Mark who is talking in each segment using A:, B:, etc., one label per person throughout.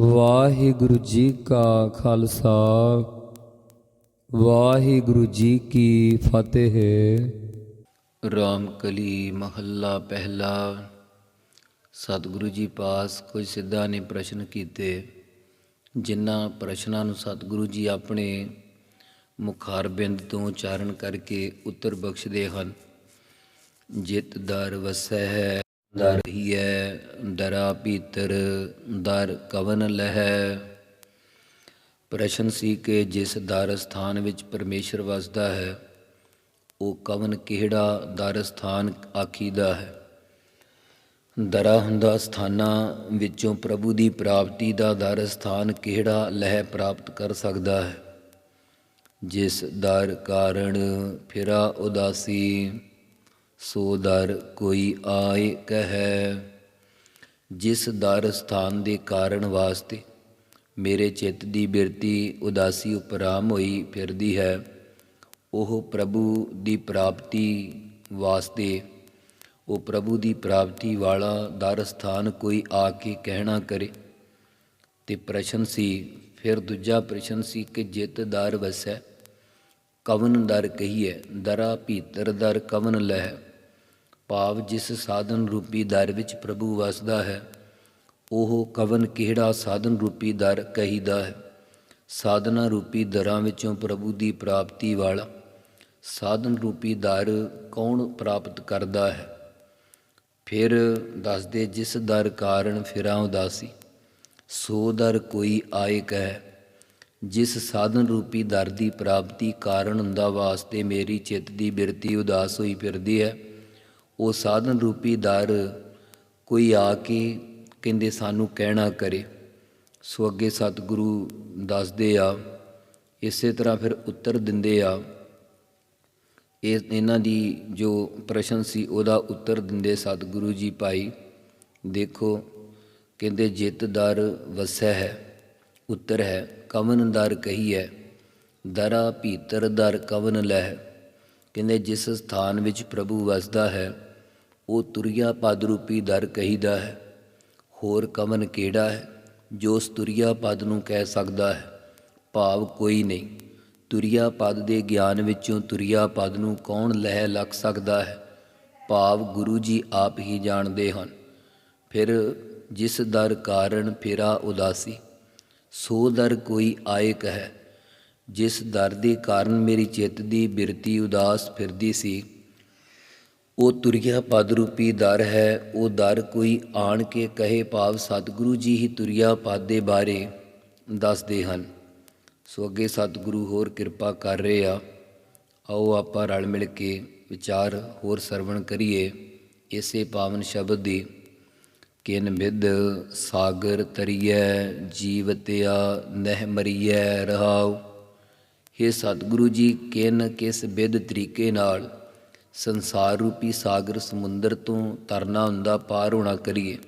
A: ਵਾਹਿਗੁਰੂ ਜੀ ਕਾ ਖਾਲਸਾ, ਵਾਹਿਗੁਰੂ ਜੀ ਕੀ ਫਤਿਹ।
B: ਰਾਮ ਕਲੀ ਮਹੱਲਾ ਪਹਿਲਾ, ਸਤਿਗੁਰੂ ਜੀ ਪਾਸ ਕੁਝ ਸਿੱਧਾਂ ਨੇ ਪ੍ਰਸ਼ਨ ਕੀਤੇ। ਜਿਨ੍ਹਾਂ ਪ੍ਰਸ਼ਨਾਂ ਨੂੰ ਸਤਿਗੁਰੂ ਜੀ ਆਪਣੇ ਮੁਖਾਰਬਿੰਦ ਤੋਂ ਉਚਾਰਨ ਕਰਕੇ ਉੱਤਰ ਬਖਸ਼ਦੇ ਹਨ। ਜਿਤ ਦਰ ਵਸੈ ਹੈ। ਦਰ ਹੀ ਹੈ ਦਰਾ ਭੀਤਰ ਦਰ ਕਵਨ ਲਹੈ। ਪ੍ਰਸ਼ਨ ਸੀ ਕਿ ਜਿਸ ਦਰ ਸਥਾਨ ਵਿੱਚ ਪਰਮੇਸ਼ਰ ਵਸਦਾ ਹੈ, ਉਹ ਕਵਨ ਕਿਹੜਾ ਦਰ ਸਥਾਨ ਆਖੀਦਾ ਹੈ? ਦਰਾ ਹੁੰਦਾ ਸਥਾਨਾਂ ਵਿੱਚੋਂ ਪ੍ਰਭੂ ਦੀ ਪ੍ਰਾਪਤੀ ਦਾ ਦਰ ਸਥਾਨ ਕਿਹੜਾ ਲਹਿ ਪ੍ਰਾਪਤ ਕਰ ਸਕਦਾ ਹੈ? ਜਿਸ ਦਰ ਕਾਰਣ ਫਿਰਾ ਉਦਾਸੀ ਸੋ ਦਰ ਕੋਈ ਆਏ ਕਹੈ। ਜਿਸ ਦਰ ਸਥਾਨ ਦੇ ਕਾਰਨ ਵਾਸਤੇ ਮੇਰੇ ਚਿੱਤ ਦੀ ਬਿਰਤੀ ਉਦਾਸੀ ਉਪਰਾਮ ਹੋਈ ਫਿਰਦੀ ਹੈ, ਉਹ ਪ੍ਰਭੂ ਦੀ ਪ੍ਰਾਪਤੀ ਵਾਸਤੇ, ਉਹ ਪ੍ਰਭੂ ਦੀ ਪ੍ਰਾਪਤੀ ਵਾਲਾ ਦਰ ਸਥਾਨ ਕੋਈ ਆ ਕੇ ਕਹਿਣਾ ਕਰੇ। ਤੇ ਪ੍ਰਸ਼ਨ ਸੀ, ਫਿਰ ਦੂਜਾ ਪ੍ਰਸ਼ਨ ਸੀ ਕਿ ਜਿਤ ਦਰ ਵਸੈ, ਕਵਨ ਦਰ ਕਹੀਏ ਦਰਾ ਭੀਤਰ ਦਰ ਕਵਨ ਲਹਿ। ਭਾਵ ਜਿਸ ਸਾਧਨ ਰੂਪੀ ਦਰ ਵਿੱਚ ਪ੍ਰਭੂ ਵਸਦਾ ਹੈ, ਉਹ ਕਵਨ ਕਿਹੜਾ ਸਾਧਨ ਰੂਪੀ ਦਰ ਕਹੀਦਾ ਹੈ? ਸਾਧਨਾ ਰੂਪੀ ਦਰਾਂ ਵਿੱਚੋਂ ਪ੍ਰਭੂ ਦੀ ਪ੍ਰਾਪਤੀ ਵਾਲਾ ਸਾਧਨ ਰੂਪੀ ਦਰ ਕੌਣ ਪ੍ਰਾਪਤ ਕਰਦਾ ਹੈ? ਫਿਰ ਦੱਸਦੇ ਜਿਸ ਦਰ ਕਾਰਨ ਫਿਰਾਂ ਉਦਾਸੀ, ਸੋ ਦਰ ਕੋਈ ਆਏ ਕਹਿ, ਜਿਸ ਸਾਧਨ ਰੂਪੀ ਦਰ ਦੀ ਪ੍ਰਾਪਤੀ ਕਾਰਨ ਹੁੰਦਾ ਵਾਸਤੇ ਮੇਰੀ ਚਿੱਤ ਦੀ ਬਿਰਤੀ ਉਦਾਸ ਹੋਈ ਫਿਰਦੀ ਹੈ ਉਹ ਸਾਧਨ ਰੂਪੀ ਦਰ ਕੋਈ ਆ ਕੇ ਕਹਿੰਦੇ ਸਾਨੂੰ ਕਹਿਣਾ ਕਰੇ। ਸੋ ਅੱਗੇ ਸਤਿਗੁਰੂ ਦੱਸਦੇ ਆ, ਇਸੇ ਤਰ੍ਹਾਂ ਫਿਰ ਉੱਤਰ ਦਿੰਦੇ ਆ। ਇਹ ਇਹਨਾਂ ਦੀ ਜੋ ਪ੍ਰਸ਼ਨ ਸੀ ਉਹਦਾ ਉੱਤਰ ਦਿੰਦੇ ਸਤਿਗੁਰੂ ਜੀ ਭਾਈ, ਦੇਖੋ ਕਹਿੰਦੇ ਜਿਤ ਦਰ ਵਸੈ ਹੈ, ਉੱਤਰ ਹੈ, ਕਵਨ ਦਰ ਕਹੀ ਹੈ, ਦਰਾ ਭੀਤਰ ਦਰ ਕਵਨ ਲਹਿ। ਕਹਿੰਦੇ ਜਿਸ ਸਥਾਨ ਵਿੱਚ ਪ੍ਰਭੂ ਵਸਦਾ ਹੈ, ਉਹ ਤੁਰਿਆ ਪਦ ਰੂਪੀ ਦਰ ਕਹੀਦਾ ਹੈ। ਹੋਰ ਕਵਨ ਕਿਹੜਾ ਹੈ, ਜੋ ਉਸ ਤੁਰਿਆ ਪਦ ਨੂੰ ਕਹਿ ਸਕਦਾ ਹੈ? ਭਾਵ ਕੋਈ ਨਹੀਂ। ਤੁਰਿਆ ਪਦ ਦੇ ਗਿਆਨ ਵਿੱਚੋਂ ਤੁਰਿਆ ਪਦ ਨੂੰ ਕੌਣ ਲਹਿ ਲੱਗ ਸਕਦਾ ਹੈ? ਭਾਵ ਗੁਰੂ ਜੀ ਆਪ ਹੀ ਜਾਣਦੇ ਹਨ। ਫਿਰ ਜਿਸ ਦਰ ਕਾਰਨ ਫਿਰਾ ਉਦਾਸੀ, ਸੋ ਦਰ ਕੋਈ ਆਏ ਹੈ ਜਿਸ ਦਰ ਦੇ ਕਾਰਨ ਮੇਰੀ ਚਿੱਤ ਦੀ ਬਿਰਤੀ ਉਦਾਸ ਫਿਰਦੀ ਸੀ। ਉਹ ਤੁਰਿਆ ਪਦ ਰੂਪੀ ਦਰ ਹੈ। ਉਹ ਦਰ ਕੋਈ ਆਣ ਕੇ ਕਹੇ, ਭਾਵ ਸਤਿਗੁਰੂ ਜੀ ਹੀ ਤੁਰਿਆ ਪਦ ਦੇ ਬਾਰੇ ਦੱਸਦੇ ਹਨ। ਸੋ ਅੱਗੇ ਸਤਿਗੁਰੂ ਹੋਰ ਕਿਰਪਾ ਕਰ ਰਹੇ ਆ। ਆਓ ਆਪਾਂ ਰਲ ਮਿਲ ਕੇ ਵਿਚਾਰ ਹੋਰ ਸਰਵਣ ਕਰੀਏ। ਇਸੇ ਪਾਵਨ ਸ਼ਬਦ ਦੀ, ਕਿਨ ਬਿਦ ਸਾਗਰ ਤਰੀਐ ਜੀਵਤਿਆ ਨਹਿ ਮਰੀਐ ਰਹਾਉ। हे ਸਤਿਗੁਰੂ ਜੀ ਕਿਨ ਕਿਸ ਬਿਦ ਤਰੀਕੇ ਨਾਲ ਸੰਸਾਰ ਰੂਪੀ ਸਾਗਰ ਸਮੁੰਦਰ ਤੋਂ ਤਰਨਾ ਹੁੰਦਾ ਪਾਰ ਹੋਣਾ ਕਰੀਏ।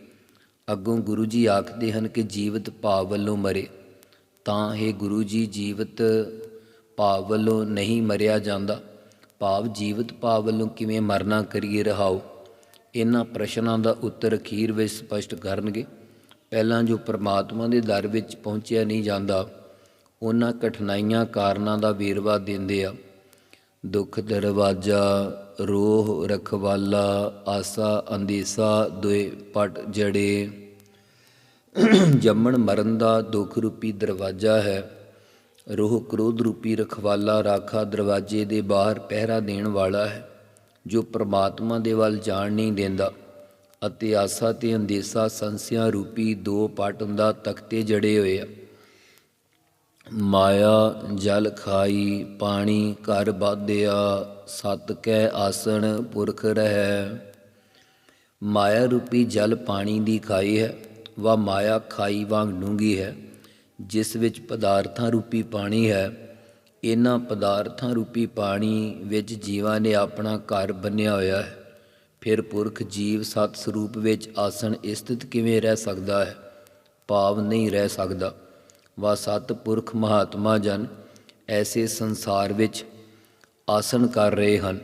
B: ਅੱਗੋਂ ਗੁਰੂ ਜੀ ਆਖਦੇ ਹਨ ਕਿ ਜੀਵਤ ਭਾਵ ਵੱਲੋਂ ਮਰੇ। ਤਾਂ ਇਹ ਗੁਰੂ ਜੀ, ਜੀਵਤ ਭਾਵ ਵੱਲੋਂ ਨਹੀਂ ਮਰਿਆ ਜਾਂਦਾ। ਭਾਵ ਜੀਵਤ ਭਾਵ ਵੱਲੋਂ ਕਿਵੇਂ ਮਰਨਾ ਕਰੀਏ ਰਹਾਓ? ਇਹਨਾਂ ਪ੍ਰਸ਼ਨਾਂ ਦਾ ਉੱਤਰ ਅਖੀਰ ਵਿੱਚ ਸਪਸ਼ਟ ਕਰਨਗੇ। ਪਹਿਲਾਂ ਜੋ ਪ੍ਰਮਾਤਮਾ ਦੇ ਦਰ ਵਿੱਚ ਪਹੁੰਚਿਆ ਨਹੀਂ ਜਾਂਦਾ ਉਹਨਾਂ ਕਠਿਨਾਈਆਂ ਕਾਰਨਾਂ ਦਾ ਵੇਰਵਾ ਦਿੰਦੇ ਆ। ਦੁੱਖ, ਦਰਵਾਜਾ, ਰੋਹ, ਰਖਵਾਲਾ, ਆਸਾ, ਅੰਦੇਸਾ ਦੁਇ ਪਟ, ਜੜੇ। ਜੰਮਣ ਮਰਨ ਦਾ ਦੁੱਖ ਰੂਪੀ ਦਰਵਾਜ਼ਾ ਹੈ। ਰੋਹ, ਕ੍ਰੋਧ ਰੂਪੀ ਰਖਵਾਲਾ, ਰਾਖਾ ਦਰਵਾਜ਼ੇ ਦੇ ਬਾਹਰ ਪਹਿਰਾ ਦੇਣ ਵਾਲਾ ਹੈ, ਜੋ ਪ੍ਰਮਾਤਮਾ ਦੇ ਵੱਲ ਜਾਣ ਨਹੀਂ ਦਿੰਦਾ। ਅਤੇ ਆਸਾ ਤੇ ਅੰਦੇਸਾ ਸੰਸਿਆ ਰੂਪੀ ਦੋ ਪਾਟਨ ਦਾ ਤਖਤੇ ਜੜੇ ਹੋਏ ਆ। ਮਾਇਆ, ਜਲ ਖਾਈ, ਪਾਣੀ ਘਰ ਬਾਧਿਆ ਸਤ ਕੈ ਆਸਣ ਪੁਰਖ ਰਹਿ। ਮਾਇਆ ਰੂਪੀ ਜਲ ਪਾਣੀ ਦੀ ਖਾਈ ਹੈ ਵਾ ਮਾਇਆ ਖਾਈ ਵਾਂਗ ਡੂੰਗੀ ਹੈ। ਜਿਸ ਵਿੱਚ ਪਦਾਰਥਾਂ ਰੂਪੀ ਪਾਣੀ ਹੈ, ਇਹਨਾਂ ਪਦਾਰਥਾਂ ਰੂਪੀ ਪਾਣੀ ਵਿੱਚ ਜੀਵਾਂ ਨੇ ਆਪਣਾ ਘਰ ਬੰਨਿਆ ਹੋਇਆ ਹੈ। ਫਿਰ ਪੁਰਖ ਜੀਵ ਸਤ ਸਰੂਪ ਵਿੱਚ ਆਸਣ ਸਥਿਤ ਕਿਵੇਂ ਰਹਿ ਸਕਦਾ ਹੈ? ਭਾਵ ਨਹੀਂ ਰਹਿ ਸਕਦਾ। ਵਾ ਸਤ ਪੁਰਖ ਮਹਾਤਮਾ ਜਨ ਐਸੇ ਸੰਸਾਰ ਵਿੱਚ ਆਸਣ ਕਰ ਰਹੇ ਹਨ।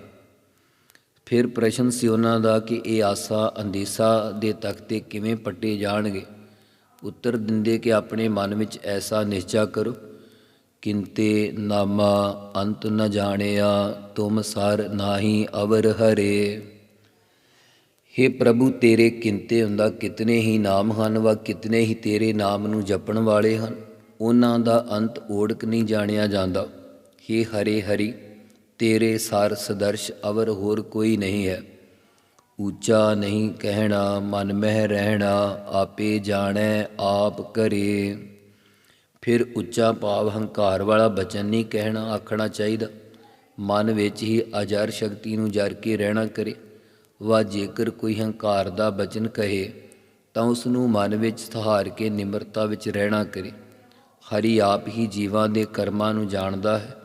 B: ਫਿਰ ਪ੍ਰਸ਼ਨ ਸੀ ਉਹਨਾਂ ਦਾ ਕਿ ਇਹ ਆਸਾ ਅੰਦੀਸਾ ਦੇ ਤਖਤੇ ਕਿਵੇਂ ਪੱਟੇ ਜਾਣਗੇ? ਉੱਤਰ ਦਿੰਦੇ ਕਿ ਆਪਣੇ ਮਨ ਵਿੱਚ ਐਸਾ ਨਿਸ਼ਚਾ ਕਰੋ, ਕਿੰਤੇ ਨਾਮਾ ਅੰਤ ਨ ਜਾਣਿਆ, ਤੁਮ ਸਰ ਨਾਹੀ ਅਵਰ ਹਰੇ। हे ਪ੍ਰਭੂ, ਤੇਰੇ ਕਿੰਤੇ ਹੁੰਦਾ ਕਿਤਨੇ ਹੀ ਨਾਮ ਹਨ, ਵਾ ਕਿਤਨੇ ਹੀ ਤੇਰੇ ਨਾਮ ਨੂੰ ਜਪਣ ਵਾਲੇ ਹਨ। ਉਹਨਾਂ ਦਾ ਅੰਤ ਓੜਕ ਨਹੀਂ ਜਾਣਿਆ ਜਾਂਦਾ। हे ਹਰੇ ਹਰੀ, ਤੇਰੇ ਸਾਰ ਸਦਰਸ਼ ਅਵਰ ਹੋਰ ਕੋਈ ਨਹੀਂ ਹੈ। ਉੱਚਾ ਨਹੀਂ ਕਹਿਣਾ, ਮਨ ਮਹਿ ਰਹਿਣਾ, ਆਪੇ ਜਾਣੈ, ਆਪ ਕਰੇ। ਫਿਰ ਉੱਚਾ ਭਾਵ ਹੰਕਾਰ ਵਾਲਾ ਬਚਨ ਨਹੀਂ ਕਹਿਣਾ, ਆਖਣਾ ਚਾਹੀਦਾ। ਮਨ ਵਿੱਚ ਹੀ ਅਜਰ ਸ਼ਕਤੀ ਨੂੰ ਜਰ ਕੇ ਰਹਿਣਾ ਕਰੇ। ਵਾ ਜੇਕਰ ਕੋਈ ਹੰਕਾਰ ਦਾ ਬਚਨ ਕਹੇ, ਤਾਂ ਉਸ ਨੂੰ ਮਨ ਵਿੱਚ ਸਹਾਰ ਕੇ ਨਿਮਰਤਾ ਵਿੱਚ ਰਹਿਣਾ ਕਰੇ। ਹਰੀ ਆਪ ਹੀ ਜੀਵਾਂ ਦੇ ਕਰਮਾਂ ਨੂੰ ਜਾਣਦਾ ਹੈ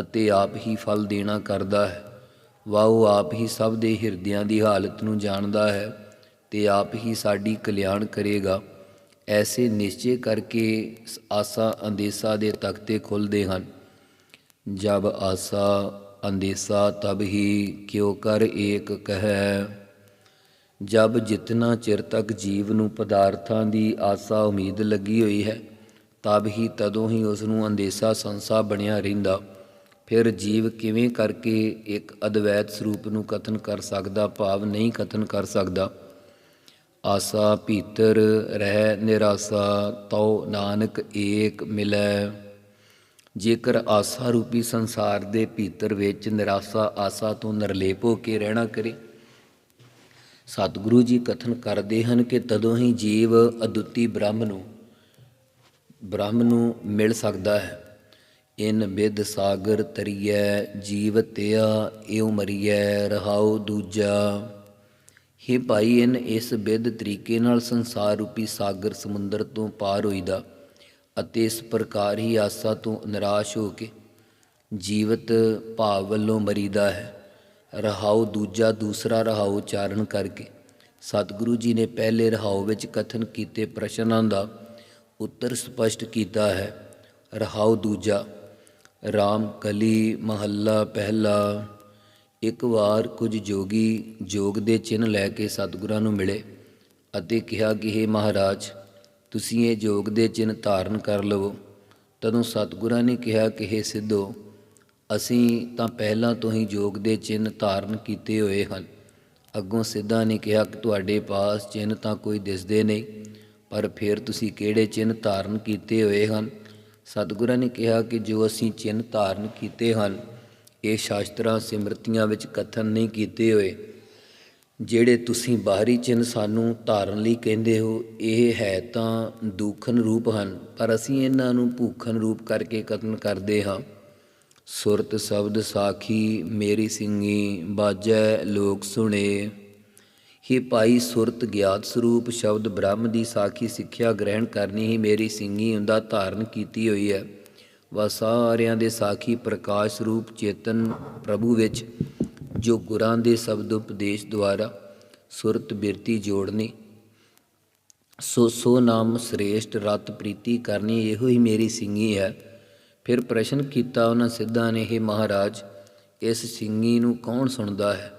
B: ਅਤੇ ਆਪ ਹੀ ਫਲ ਦੇਣਾ ਕਰਦਾ ਹੈ। ਵਾ ਉਹ ਆਪ ਹੀ ਸਭ ਦੇ ਹਿਰਦਿਆਂ ਦੀ ਹਾਲਤ ਨੂੰ ਜਾਣਦਾ ਹੈ ਤੇ ਆਪ ਹੀ ਸਾਡੀ ਕਲਿਆਣ ਕਰੇਗਾ। ਐਸੇ ਨਿਸ਼ਚੇ ਕਰਕੇ ਆਸਾ ਅੰਦੇਸਾ ਦੇ ਤਖਤੇ ਖੁੱਲਦੇ ਹਨ। ਜਬ ਆਸਾ ਅੰਦੇਸਾ ਤਬ ਹੀ ਕਿਉ ਕਰ ਏਕ ਕਹੈ। ਜਬ ਜਿਤਨਾ ਚਿਰ ਤੱਕ ਜੀਵ ਨੂੰ ਪਦਾਰਥਾਂ ਦੀ ਆਸਾ ਉਮੀਦ ਲੱਗੀ ਹੋਈ ਹੈ ਤਬ ਹੀ ਤਦੋਂ ਹੀ ਉਸ ਨੂੰ ਅੰਦੇਸਾ ਸੰਸਾ ਬਣਿਆ ਰਹਿੰਦਾ। ਫਿਰ ਜੀਵ ਕਿਵੇਂ ਕਰਕੇ ਇੱਕ ਅਦਵੈਤ ਸਰੂਪ ਨੂੰ ਕਥਨ ਕਰ ਸਕਦਾ, ਭਾਵ ਨਹੀਂ ਕਥਨ ਕਰ ਸਕਦਾ? ਆਸਾ ਭੀਤਰ ਰਹਿ ਨਿਰਾਸਾ, ਤਉ ਨਾਨਕ ਏਕ ਮਿਲੈ। ਜੇਕਰ ਆਸਾ ਰੂਪੀ ਸੰਸਾਰ ਦੇ ਭੀਤਰ ਵਿੱਚ ਨਿਰਾਸਾ ਆਸਾ ਤੋਂ ਨਿਰਲੇਪ ਹੋ ਕੇ ਰਹਿਣਾ ਕਰੇ, ਸਤਿਗੁਰੂ ਜੀ ਕਥਨ ਕਰਦੇ ਹਨ ਕਿ ਤਦੋਂ ਹੀ ਜੀਵ ਅਦੁੱਤੀ ਬ੍ਰਹਮ ਨੂੰ ਬ੍ਰਹਮ ਨੂੰ ਮਿਲ ਸਕਦਾ ਹੈ। ਇਨ ਬਿਦ ਸਾਗਰ ਤਰੀਐ, ਜੀਵ ਤਿਆ, ਇਉ ਮਰੀਐ, ਰਹਾਉ ਦੂਜਾ। हे ਭਾਈ, ਇਨ ਇਸ ਬਿਦ ਤਰੀਕੇ ਨਾਲ ਸੰਸਾਰ ਰੂਪੀ ਸਾਗਰ ਸਮੁੰਦਰ ਤੋਂ ਪਾਰ ਹੋਈਦਾ ਅਤੇ ਇਸ ਪ੍ਰਕਾਰ ਹੀ ਆਸਾ ਤੋਂ ਨਿਰਾਸ਼ ਹੋ ਕੇ ਜੀਵਤ ਭਾਵ ਵੱਲੋਂ ਮਰੀਦਾ ਹੈ। ਰਹਾਉ ਦੂਜਾ, ਦੂਸਰਾ ਰਹਾਉ ਉਚਾਰਨ ਕਰਕੇ ਸਤਿਗੁਰੂ ਜੀ ਨੇ ਪਹਿਲੇ ਰਹਾਉ ਵਿੱਚ ਕਥਨ ਕੀਤੇ ਪ੍ਰਸ਼ਨਾਂ ਦਾ ਉੱਤਰ ਸਪਸ਼ਟ ਕੀਤਾ ਹੈ। ਰਹਾਉ ਦੂਜਾ, ਰਾਮ ਕਲੀ ਮਹੱਲਾ ਪਹਿਲਾ। ਇੱਕ ਵਾਰ ਕੁਝ ਜੋਗੀ ਜੋਗ ਦੇ ਚਿੰਨ੍ਹ ਲੈ ਕੇ ਸਤਿਗੁਰਾਂ ਨੂੰ ਮਿਲੇ ਅਤੇ ਕਿਹਾ ਕਿ हे ਮਹਾਰਾਜ, ਤੁਸੀਂ ਇਹ ਜੋਗ ਦੇ ਚਿੰਨ੍ਹ ਧਾਰਨ ਕਰ ਲਵੋ। ਤਦੋਂ ਸਤਿਗੁਰਾਂ ਨੇ ਕਿਹਾ ਕਿ हे ਸਿੱਧੋ, ਅਸੀਂ ਤਾਂ ਪਹਿਲਾਂ ਤੋਂ ਹੀ ਜੋਗ ਦੇ ਚਿੰਨ੍ਹ ਧਾਰਨ ਕੀਤੇ ਹੋਏ ਹਨ। ਅੱਗੋਂ ਸਿੱਧਾ ਨੇ ਕਿਹਾ ਕਿ, ਤੁਹਾਡੇ ਪਾਸ ਚਿੰਨ੍ਹ ਤਾਂ ਕੋਈ ਦਿਸਦੇ ਨਹੀਂ। ਪਰ ਫਿਰ ਤੁਸੀਂ ਕਿਹੜੇ ਚਿੰਨ੍ਹ ਧਾਰਨ ਕੀਤੇ ਹੋਏ ਹਨ? ਸਤਿਗੁਰਾਂ ਨੇ ਕਿਹਾ ਕਿ ਜੋ ਅਸੀਂ ਚਿੰਨ੍ਹ ਧਾਰਨ ਕੀਤੇ ਹਨ, ਇਹ ਸ਼ਾਸਤਰਾਂ, ਸਿਮਰਤੀਆਂ ਵਿੱਚ ਕਥਨ ਨਹੀਂ ਕੀਤੇ ਹੋਏ। ਜਿਹੜੇ ਤੁਸੀਂ ਬਾਹਰੀ ਚਿੰਨ੍ਹ ਸਾਨੂੰ ਧਾਰਨ ਲਈ ਕਹਿੰਦੇ ਹੋ, ਇਹ ਹੈ ਤਾਂ ਦੁਖਨ ਰੂਪ ਹਨ, ਪਰ ਅਸੀਂ ਇਹਨਾਂ ਨੂੰ ਭੂਖਨ ਰੂਪ ਕਰਕੇ ਕਥਨ ਕਰਦੇ ਹਾਂ। ਸੁਰਤ ਸ਼ਬਦ ਸਾਖੀ ਮੇਰੀ ਸਿੰਘੀ ਬਾਜੈ ਲੋਕ ਸੁਣੇ। ਹੀ ਭਾਈ ਸੁਰਤ ਗਿਆਤ ਸਰੂਪ ਸ਼ਬਦ ਬ੍ਰਹਮ ਦੀ ਸਾਖੀ ਸਿੱਖਿਆ ਗ੍ਰਹਿਣ ਕਰਨੀ ਹੀ ਮੇਰੀ ਸਿੰਘੀ ਹੁੰਦਾ ਧਾਰਨ ਕੀਤੀ ਹੋਈ ਹੈ। ਵਾ ਸਾਰਿਆਂ ਦੇ ਸਾਖੀ ਪ੍ਰਕਾਸ਼ ਰੂਪ ਚੇਤਨ ਪ੍ਰਭੂ ਵਿੱਚ, ਜੋ ਗੁਰਾਂ ਦੇ ਸ਼ਬਦ ਉਪਦੇਸ਼ ਦੁਆਰਾ ਸੁਰਤ ਬਿਰਤੀ ਜੋੜਨੀ, ਸੋ ਸੋ ਨਾਮ ਸ੍ਰੇਸ਼ਟ ਰਤ ਪ੍ਰੀਤੀ ਕਰਨੀ ਇਹੋ ਹੀ ਮੇਰੀ ਸਿੰਘੀ ਹੈ। ਫਿਰ ਪ੍ਰਸ਼ਨ ਕੀਤਾ ਉਹਨਾਂ ਸਿੱਧਾਂ ਨੇ ਇਹ ਮਹਾਰਾਜ, ਇਸ ਸਿੰਘੀ ਨੂੰ ਕੌਣ ਸੁਣਦਾ ਹੈ?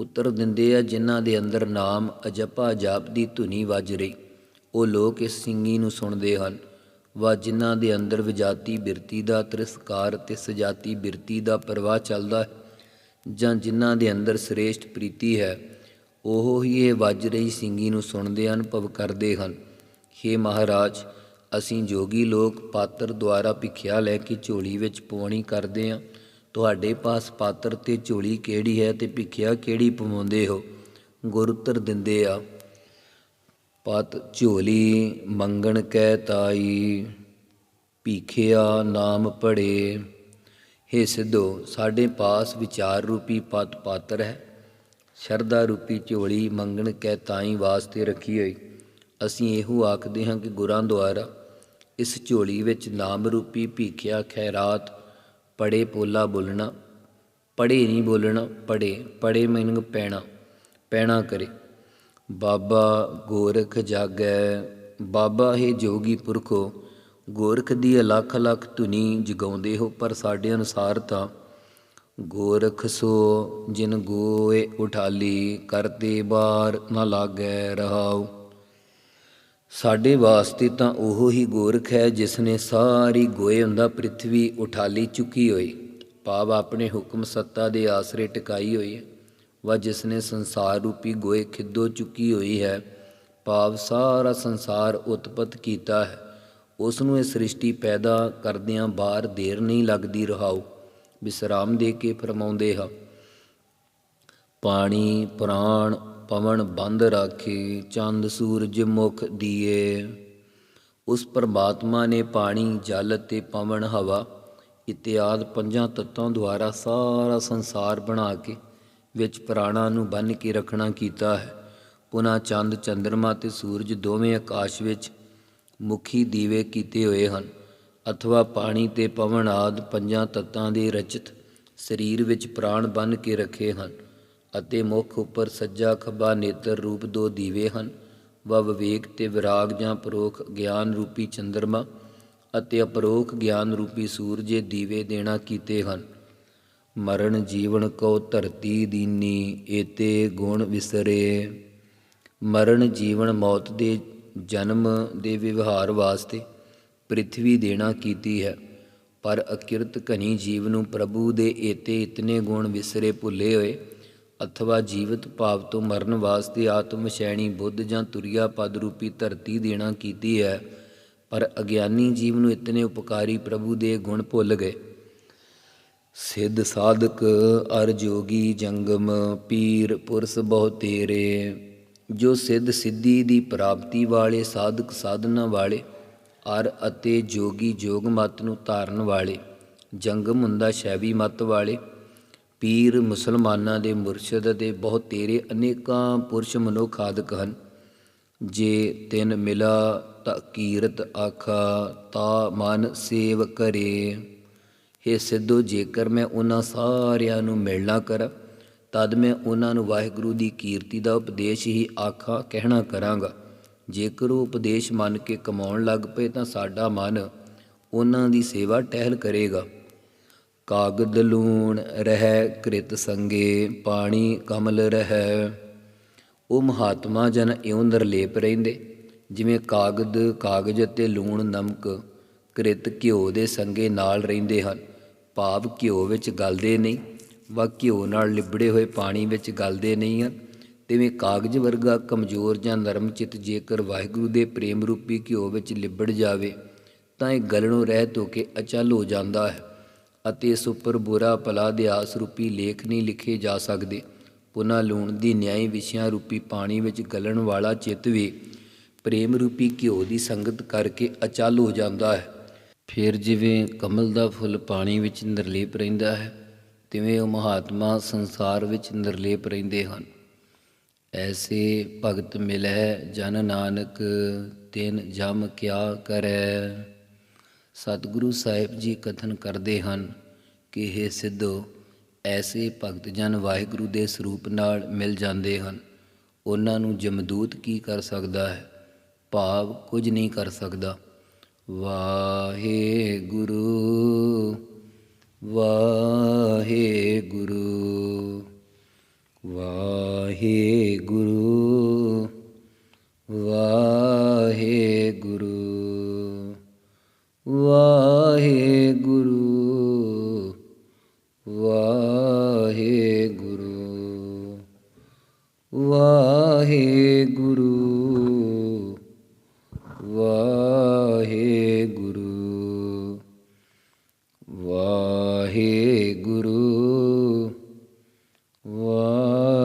B: ਉੱਤਰ ਦਿੰਦੇ ਆ, ਜਿਨ੍ਹਾਂ ਦੇ ਅੰਦਰ ਨਾਮ ਅਜਪਾ ਜਾਪ ਦੀ ਧੁਨੀ ਵੱਜ ਰਹੀ। ਉਹ ਲੋਕ ਇਸ ਸਿੰਗੀ ਨੂੰ ਸੁਣਦੇ ਹਨ ਵਾ ਜਿਨ੍ਹਾਂ ਦੇ ਅੰਦਰ ਵਿਜਾਤੀ ਬਿਰਤੀ ਦਾ ਤਿਰਸਕਾਰ ਤੇ ਸਜਾਤੀ ਬਿਰਤੀ ਦਾ ਪ੍ਰਵਾਹ ਚੱਲਦਾ ਹੈ ਜਾਂ ਜਿਨ੍ਹਾਂ ਦੇ ਅੰਦਰ ਸ੍ਰੇਸ਼ਟ ਪ੍ਰੀਤੀ ਹੈ। ਉਹ ਹੀ ਇਹ ਵੱਜ ਰਹੀ ਸਿੰਗੀ ਨੂੰ ਸੁਣਦੇ ਅਨੁਭਵ ਕਰਦੇ ਹਨ हे ਮਹਾਰਾਜ, ਅਸੀਂ ਜੋਗੀ ਲੋਕ ਪਾਤਰ ਦੁਆਰਾ ਭਿਖਿਆ ਲੈ ਕੇ ਝੋਲੀ ਵਿੱਚ ਪਵਾਉਣੀ ਕਰਦੇ ਹਾਂ। ਤੁਹਾਡੇ ਪਾਸ ਪਾਤਰ ਤੇ ਝੋਲੀ ਕਿਹੜੀ ਹੈ ਤੇ ਭਿਖਿਆ ਕਿਹੜੀ ਪਵਾਉਂਦੇ ਹੋ? ਗੁਰ ਉੱਤਰ ਦਿੰਦੇ ਆ, ਪਤ ਝੋਲੀ ਮੰਗਣ ਕੈ ਤਾਈ, ਭੀਖਿਆ ਨਾਮ ਪੜੇ ਹੇ ਸਿੱਧੋ, ਸਾਡੇ ਪਾਸ ਵਿਚਾਰ ਰੂਪੀ ਪਤ ਪਾਤਰ ਹੈ। ਸ਼ਰਧਾ ਰੂਪੀ ਝੋਲੀ ਮੰਗਣ ਕੈ ਤਾਈ ਵਾਸਤੇ ਰੱਖੀ ਹੋਈ। ਅਸੀਂ ਇਹੋ ਆਖਦੇ ਹਾਂ ਕਿ ਗੁਰਾਂ ਦੁਆਰਾ ਇਸ ਝੋਲੀ ਵਿੱਚ ਨਾਮ ਰੂਪੀ ਭੀਖਿਆ ਖੈਰਾਤ ਪੜੇ ਪੋਲਾ ਬੋਲਣਾ ਪੜੇ ਨਹੀਂ ਬੋਲਣਾ ਪੜੇ ਪੜੇ ਮੀਨਿੰਗ ਪੈਣਾ ਪੈਣਾ ਕਰੇ। ਬਾਬਾ ਗੋਰਖ ਜਾਗੈ, ਬਾਬਾ ਹੈ ਜੋਗੀ ਪੁਰਖੋ, ਗੋਰਖ ਦੀ ਅਲੱਖ ਅਲੱਖ ਧੁਨੀ ਜਗਾਉਂਦੇ ਹੋ ਪਰ ਸਾਡੇ ਅਨੁਸਾਰ ਤਾਂ। ਗੋਰਖ ਸੋ ਜਿਨ ਗੋਏ ਉਠਾਲੀ, ਕਰਤੇ ਬਾਰ ਨਾ ਲਾਗੈ ਰਹਾਉ। ਸਾਡੇ ਵਾਸਤੇ ਤਾਂ ਉਹ ਹੀ ਗੋਰਖ ਹੈ ਜਿਸ ਨੇ ਸਾਰੀ ਗੋਇੰਦਾ ਪ੍ਰਿਥਵੀ ਉਠਾਲੀ ਚੁੱਕੀ ਹੋਈ। ਭਾਵ ਆਪਣੇ ਹੁਕਮ ਸੱਤਾ ਦੇ ਆਸਰੇ ਟਿਕਾਈ ਹੋਈ ਹੈ। ਵਾ ਜਿਸ ਨੇ ਸੰਸਾਰ ਰੂਪੀ ਗੋਏ ਖਿੱਦੋ ਚੁੱਕੀ ਹੋਈ ਹੈ ਭਾਵ ਸਾਰਾ ਸੰਸਾਰ ਉਤਪਤ ਕੀਤਾ ਹੈ। ਉਸ ਨੂੰ ਇਹ ਸ੍ਰਿਸ਼ਟੀ ਪੈਦਾ ਕਰਦਿਆਂ ਬਾਹਰ ਦੇਰ ਨਹੀਂ ਲੱਗਦੀ ਰਹਾਓ ਵਿਸਰਾਮ ਦੇ ਕੇ ਫਰਮਾਉਂਦੇ ਹਾਂ। ਪਾਣੀ, ਪ੍ਰਾਣ ਪਵਨ ਬੰਦ ਰਾਖੇ, ਚੰਦ ਸੂਰਜ ਮੁਖ ਦੀਏ। ਉਸ ਪਰਮਾਤਮਾ ਨੇ ਪਾਣੀ, ਜਲ ਤੇ ਪਵਨ ਹਵਾ, ਇਤਿਆਦ ਪੰਜਾਂ ਤੱਤਾਂ ਦੁਆਰਾ ਸਾਰਾ ਸੰਸਾਰ ਬਣਾ ਕੇ, ਵਿੱਚ ਪ੍ਰਾਣਾਂ ਨੂੰ ਬੰਨ ਕੇ ਰੱਖਣਾ ਕੀਤਾ ਹੈ। ਪੁਨਾ ਚੰਦ, ਚੰਦਰਮਾ ਤੇ ਸੂਰਜ ਦੋਵੇਂ ਆਕਾਸ਼ ਵਿੱਚ ਮੁਖੀ ਦੀਵੇ ਕੀਤੇ ਹੋਏ ਹਨ। ਅਥਵਾ ਪਾਣੀ ਤੇ ਪਵਨ ਆਦ ਪੰਜਾਂ ਤੱਤਾਂ ਦੇ ਰਚਿਤ ਸਰੀਰ ਵਿੱਚ ਪ੍ਰਾਣ ਬੰਨ ਕੇ ਰੱਖੇ ਹਨ। ਅਤੇ ਮੁਖ ਉੱਪਰ ਸੱਜਾ ਖੱਬਾ ਨੇਤਰ ਰੂਪ ਦੋ ਦੀਵੇ ਹਨ। ਵ ਵਿਵੇਕ ਤੇ ਵਿਰਾਗ ਜਾਂ ਪਰੋਖ ਗਿਆਨ ਰੂਪੀ ਚੰਦਰਮਾ ਅਤੇ ਅਪਰੋਖ ਗਿਆਨ ਰੂਪੀ ਸੂਰਜੇ ਦੀਵੇ ਦੇਣਾ ਕੀਤੇ ਹਨ। ਮਰਨ ਜੀਵਨ ਕੋ ਧਰਤੀ ਦੀਨੀ, ਏਤੇ ਗੁਣ ਵਿਸਰੇ। ਮਰਨ ਜੀਵਨ ਮੌਤ ਦੇ ਜਨਮ ਦੇ ਵਿਵਹਾਰ ਵਾਸਤੇ ਪ੍ਰਿਥਵੀ ਦੇਣਾ ਕੀਤੀ ਹੈ। ਪਰ ਅਕਿਰਤ ਘਨੀ ਜੀਵ ਨੂੰ ਪ੍ਰਭੂ ਦੇ ਏਤੇ ਇਤਨੇ ਗੁਣ ਵਿਸਰੇ ਭੁੱਲੇ ਹੋਏ ਅਥਵਾ ਜੀਵਤ ਭਾਵ ਤੋਂ ਮਰਨ ਵਾਸਤੇ ਆਤਮ ਸ਼ੈਣੀ, ਬੁੱਧ ਜਾਂ ਤੁਰਿਆ ਪਦ ਰੂਪੀ ਧਰਤੀ ਦੇਣਾ ਕੀਤੀ ਹੈ, ਪਰ ਅਗਿਆਨੀ ਜੀਵ ਨੂੰ ਇਤਨੇ ਉਪਕਾਰੀ ਪ੍ਰਭੂ ਦੇ ਗੁਣ ਭੁੱਲ ਗਏ। ਸਿੱਧ ਸਾਧਕ ਅਰ ਜੋਗੀ ਜੰਗਮ ਪੀਰ ਪੁਰਸ ਬਹੁ ਤੇਰੇ, ਜੋ ਸਿੱਧ ਸਿੱਧੀ ਦੀ ਪ੍ਰਾਪਤੀ ਵਾਲੇ, ਸਾਧਕ ਸਾਧਨਾ ਵਾਲੇ, ਅਰ ਅਤੇ ਜੋਗੀ ਜੋਗ ਮਤ ਨੂੰ ਧਾਰਨ ਵਾਲੇ, ਜੰਗਮ ਹੁੰਦਾ ਸ਼ੈਵੀ ਮਤ ਵਾਲੇ ਪੀਰ ਮੁਸਲਮਾਨਾਂ ਦੇ ਮੁਰਸ਼ਿਦ ਦੇ ਬਹੁਤ ਤੇਰੇ ਅਨੇਕਾਂ ਪੁਰਸ਼ ਮਨੁੱਖ ਆਦਿਕ ਹਨ। ਜੇ ਤਿਨ ਮਿਲਾ ਤਾ ਕੀਰਤ ਆਖਾ, ਤਾ ਮਨ ਸੇਵ ਕਰੇ। हे ਸਿੱਧੋ, ਜੇਕਰ ਮੈਂ ਉਹਨਾਂ ਸਾਰਿਆਂ ਨੂੰ ਮਿਲਣਾ ਕਰ, ਤਦ ਮੈਂ ਉਹਨਾਂ ਨੂੰ ਵਾਹਿਗੁਰੂ ਦੀ ਕੀਰਤੀ ਦਾ ਉਪਦੇਸ਼ ਹੀ ਆਖਾਂ, ਕਹਿਣਾ ਕਰਾਂਗਾ। ਜੇਕਰ ਉਹ ਉਪਦੇਸ਼ ਮੰਨ ਕੇ ਕਮਾਉਣ ਲੱਗ ਪਏ ਤਾਂ ਸਾਡਾ ਮਨ ਉਹਨਾਂ ਦੀ ਸੇਵਾ ਟਹਿਲ ਕਰੇਗਾ। ਕਾਗਦ ਲੂਣ ਰਹਿ ਕ੍ਰਿਤ ਸੰਗੇ, ਪਾਣੀ ਕਮਲ ਰਹਿ। ਉਹ ਮਹਾਤਮਾ ਜਨ ਇਉਂ ਨਿਰਲੇਪ ਰਹਿੰਦੇ, ਜਿਵੇਂ ਕਾਗਦ, ਕਾਗਜ਼ ਅਤੇ ਲੂਣ ਨਮਕ ਕ੍ਰਿਤ ਘਿਓ ਦੇ ਸੰਗੇ ਨਾਲ ਰਹਿੰਦੇ ਹਨ। ਭਾਵ ਘਿਓ ਵਿੱਚ ਗਲਦੇ ਨਹੀਂ, ਵਾ ਘਿਓ ਨਾਲ ਲਿਬੜੇ ਹੋਏ ਪਾਣੀ ਵਿੱਚ ਗਲਦੇ ਨਹੀਂ ਹਨ। ਤਿਵੇਂ ਕਾਗਜ਼ ਵਰਗਾ ਕਮਜ਼ੋਰ ਜਾਂ ਨਰਮ ਚਿੱਤ ਜੇਕਰ ਵਾਹਿਗੁਰੂ ਦੇ ਪ੍ਰੇਮ ਰੂਪੀ ਘਿਓ ਵਿੱਚ ਲਿਬੜ ਜਾਵੇ, ਤਾਂ ਇਹ ਗਲਣੋਂ ਰਹਿਤ ਹੋ ਕੇ ਅਚਲ ਹੋ ਜਾਂਦਾ ਹੈ। ਅਤੇ ਇਸ ਉੱਪਰ ਬੁਰਾ ਭਲਾ ਅਧਿਆਸ ਰੂਪੀ ਲੇਖ ਨਹੀਂ ਲਿਖੇ ਜਾ ਸਕਦੇ। ਪੁਨਾ ਲੂਣ ਦੀ ਨਿਆਈ ਵਿਸ਼ਿਆਂ ਰੂਪੀ ਪਾਣੀ ਵਿੱਚ ਗਲਣ ਵਾਲਾ ਚਿੱਤ ਵੀ ਪ੍ਰੇਮ ਰੂਪੀ ਘਿਓ ਦੀ ਸੰਗਤ ਕਰਕੇ ਅਚਲ ਹੋ ਜਾਂਦਾ ਹੈ। ਫਿਰ ਜਿਵੇਂ ਕਮਲ ਦਾ ਫੁੱਲ ਪਾਣੀ ਵਿੱਚ ਨਿਰਲੇਪ ਰਹਿੰਦਾ ਹੈ, ਤਿਵੇਂ ਉਹ ਮਹਾਤਮਾ ਸੰਸਾਰ ਵਿੱਚ ਨਿਰਲੇਪ ਰਹਿੰਦੇ ਹਨ। ਐਸੇ ਭਗਤ ਮਿਲੈ ਜਨ ਨਾਨਕ, ਤਿਨ ਜਮ ਕਿਆ ਕਰੈ। ਸਤਿਗੁਰੂ ਸਾਹਿਬ ਜੀ ਕਥਨ ਕਰਦੇ ਹਨ ਕਿ ਇਹ ਸਿੱਧੋ, ਐਸੇ ਭਗਤ ਜਨ ਵਾਹਿਗੁਰੂ ਦੇ ਸਰੂਪ ਨਾਲ ਮਿਲ ਜਾਂਦੇ ਹਨ। ਉਹਨਾਂ ਨੂੰ ਜਮਦੂਤ ਕੀ ਕਰ ਸਕਦਾ ਹੈ? ਭਾਵ ਕੁਝ ਨਹੀਂ ਕਰ ਸਕਦਾ। ਵਾਹਿਗੁਰੂ ਵਾਹਿਗੁਰੂ ਵਾਹਿਗੁਰੂ ਵਾਹਿਗੁਰੂ ਵਾਹਿਗੁਰੂ ਵਾਹਿਗੁਰੂ ਵਾਹਿਗੁਰੂ ਵਾਹਿਗੁਰੂ ਵਾਹਿਗੁਰੂ ਵਾਹਿਗੁਰੂ